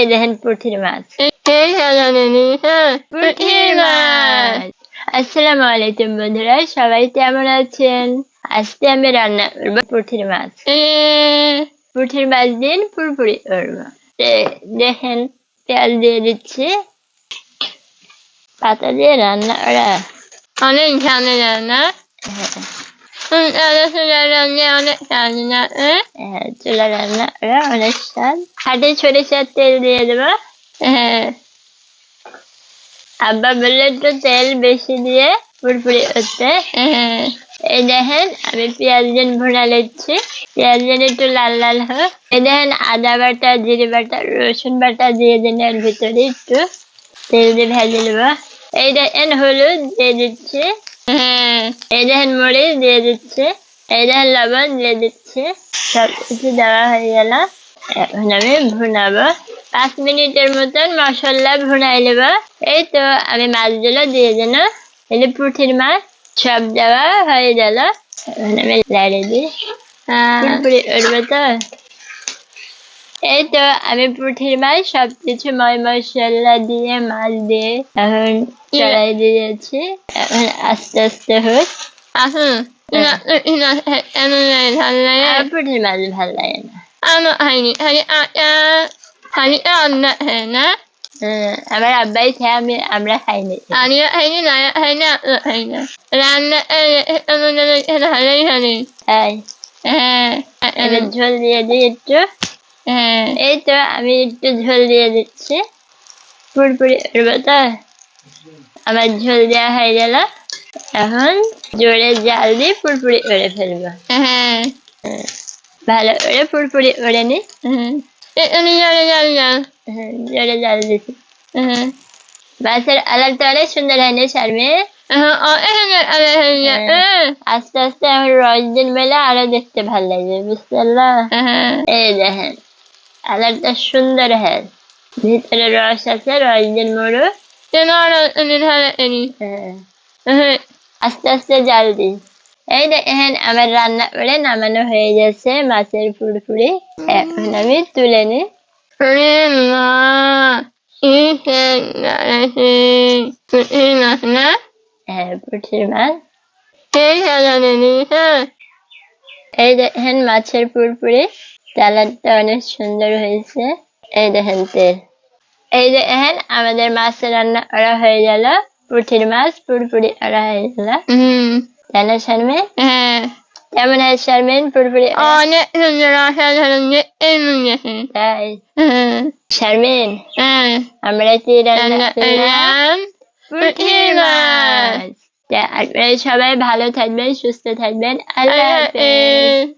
এই দেখেন পুঁঠির মাছ পুঁটির মাছ আসসালামু আলাইকুম বন্ধুরা সবাই কেমন আছেন আজকে আমি রান্না করব পুঁঠির মাছ এ পুঁঠির মাছ দিন পুরপুরি করব দেখেন পেঁয়াজ দিয়ে দিচ্ছি পাতা দিয়ে রান্না করা অনেক ঝামেলা না হ্যাঁ, চুলা রান্না করা অনেক স্বাদ হাটে সরিষার তেল দিয়ে দেবো হ্যাঁ আব্বা বললে একটু তেল বেশি দিয়ে পুরপুরি করতে এই দেখেন আমি পেঁয়াজ দিন ভুনা নিচ্ছি পেঁয়াজ দিন একটু লাল লাল হোক এই দেখেন আদা বাটা জিরে বাটা রসুন বাটা দিয়ে দিন তেল দিয়ে ভেজে নেব। এই দেখেন দিয়ে দিচ্ছি। হ্যাঁ এই দেখেন মরিচ দিয়ে দিচ্ছি এই দেখেন লবণ দিয়ে দিচ্ছি সব কিছু দেওয়া হয়ে গেল। এখন আমি ভুনাবো। পাঁচ মিনিটের মতন মশলা ভুনাই নেব। এই তো আমি মাছগুলো দিয়ে দিন এই পুঁঠির মাছ সব দেওয়া হয়ে গেল। এখন আমি লাড়ে দিই। হ্যাঁ উঠবে তো? এই তো আমি পুঁঠির মাছ সবকিছু ময় মশলা দিয়ে মাছ দিয়ে এখন চড়াই দিয়েছি এখন আস্তে আস্তে হোক আসুন পুঁঠির মাছ ভালো লাগে না হ্যাঁ, আমার আব্বাই খেয়ে আমি আমরা na hani hani ranna ano na hena hani hani তাই eh এবার ঝোল দিয়ে দিই একটু eh এই তো আমি একটু ঝোল দিয়ে দিচ্ছি পুরপুরি আমার ঝোল দেওয়া হয়ে গেল এখন জোরে জাল দিয়ে পুরপুরি উড়ে ফেলব হ্যাঁ, ভালো করে পুরপুরি উড়ে নি yara yara হ্যাঁ, জোরে জাল দিচ্ছি eh মাছের আলাদা অনেক সুন্দর হয়নি শারমে আস্তে আস্তে আমার রস দিন বেলা আরও দেখতে ভালো লাগবে বুঝতে পারলা eh এই দেখেন আলাদা সুন্দর হ্যাঁ ভিতরে রস আছে রস দিন মরু Then ano ano hani hani হ্যাঁ eh আস্তে আস্তে জাল দিই এই দেখেন আমার রান্না করে নামানো হয়ে গেছে মাছের ফুরফুরি এখন আমি তুলে na হ্যাঁ পুঁঠির মাছ এই দেখেন মাছের পুরপুরি কালারটা অনেক সুন্দর হয়েছে। এই দেখেন তেল এই দেখেন আমাদের মাছ রান্না করা হয়ে গেল। পুঁঠির মাছ পুরপুরি করা হয়ে গেল। তাই না শারমিন হ্যাঁ। কেমন হয় শারমিন পুরপুরি অনেক সুন্দর অসাধারণ। তাই? হ্যাঁ। শারমিন হ্যাঁ। আমরা কি রান্না করলাম? মাছ। আপনারা সবাই ভালো থাকবেন সুস্থ থাকবেন। আল্লাহ হাফেজ।